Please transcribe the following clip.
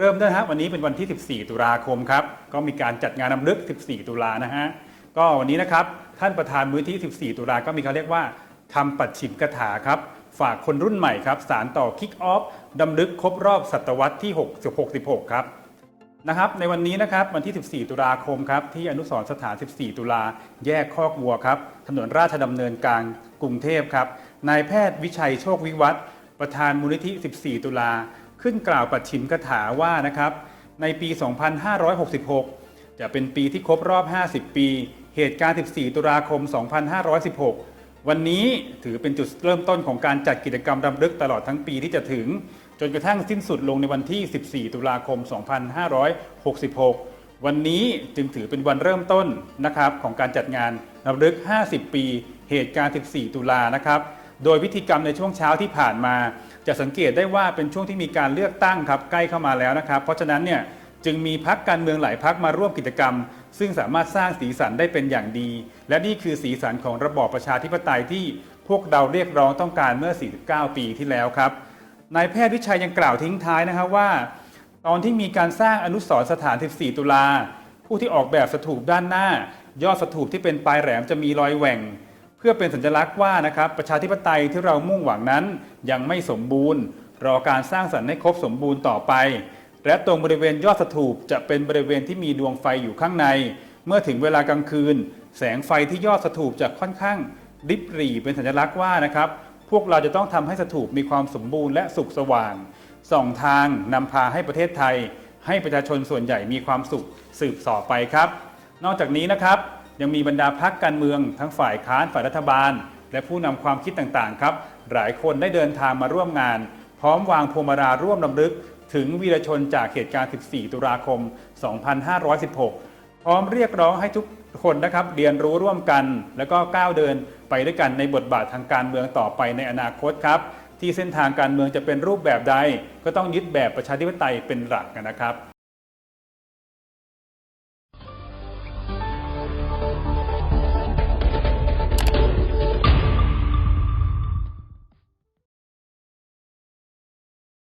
เริ่มด้วยฮะวันนี้เป็นวันที่ 14 ตุลาคมครับก็มีการจัดงานนำลึก 14 ตุลานะฮะก็วันนี้นะครับท่านประธานมูลที่ 14 ตุลาก็มีเขาเรียกว่าทำปัดฉิมกถาครับฝากคนรุ่นใหม่ครับสารต่อคิกออฟดำลึกครบรอบศตวรรษที่ 66 ครับนะครับในวันนี้นะครับวันที่ 14 ตุลาคมครับที่อนุสรสถาน 14 ตุลาแยกคอกวัวครับถนนราชดำเนินกลางกรุงเทพครับนายแพทย์วิชัยโชควิวัฒประธานมูลนิธิ 14 ตุลา ขึ้นกล่าวปัดฉิมกถาว่านะครับ ในปี 2566 จะเป็นปีที่ครบรอบ 50 ปี เหตุการณ์ 14 ตุลาคม 2516 วันนี้ถือเป็นจุดเริ่มต้นของการจัดกิจกรรมรำลึกตลอดทั้งปีที่จะถึง จนกระทั่งสิ้นสุดลงในวันที่ 14 ตุลาคม 2566 วันนี้จึงถือเป็นวันเริ่มต้นนะครับของการจัดงานรำลึก 50 ปี เหตุการณ์ 14 ตุลานะครับ โดยพิธีกรรมในช่วงเช้าที่ผ่านมา จะสังเกตได้ว่าเป็นช่วงที่มีการเลือกตั้งครับใกล้เข้ามาแล้วนะครับ เพราะฉะนั้นเนี่ยจึงมีพักการเมืองหลายพักมาร่วมกิจกรรม ซึ่งสามารถสร้างสีสันได้เป็นอย่างดี และนี่คือสีสันของระบอบประชาธิปไตยที่พวกเราเรียกร้องต้องการเมื่อ 49 ปีที่แล้วครับนายแพทย์วิชัยยังกล่าวทิ้งท้ายนะครับว่า ตอนที่มีการสร้างอนุสรณ์สถาน 14 ตุลาผู้ที่ออกแบบสถูปด้านหน้า ยอดสถูปที่เป็นปลายแหลมจะมีรอยแหว่ง เพื่อเป็นสัญลักษณ์ว่านะครับประชาธิปไตยที่เรามุ่งหวังนั้นยังไม่สมบูรณ์ รอการสร้างสรรค์ให้ครบสมบูรณ์ต่อไป และตรงบริเวณยอดสถูปจะเป็นบริเวณที่มีดวงไฟอยู่ข้างใน เมื่อถึงเวลากลางคืน แสงไฟที่ยอดสถูปจะค่อนข้างริบหรี่เป็นสัญลักษณ์ว่านะครับพวกเราจะต้องทำให้สถูปมีความสมบูรณ์และสุขสว่างส่องทางนำพาให้ประเทศไทย ให้ประชาชนส่วนใหญ่มีความสุขสืบต่อไปครับ นอกจากนี้นะครับ ยังมีบรรดาพักการเมือง ทั้งฝ่ายค้านฝ่ายรัฐบาล และผู้นำความคิดต่างๆครับ หลายคนได้เดินทางมาร่วมงาน พร้อมวางพวงมาราร่วมรำลึก ถึงวีรชนจากเหตุการณ์ 14 ตุลาคม 2516 พร้อมเรียกร้องให้ทุกคนนะครับเรียนรู้ร่วมกัน แล้วก็ก้าวเดินไปด้วยกันในบทบาททางการเมืองต่อไปในอนาคตครับที่เส้นทางการเมืองจะเป็นรูปแบบใด ก็ต้องยึดแบบประชาธิปไตยเป็นหลักนะครับ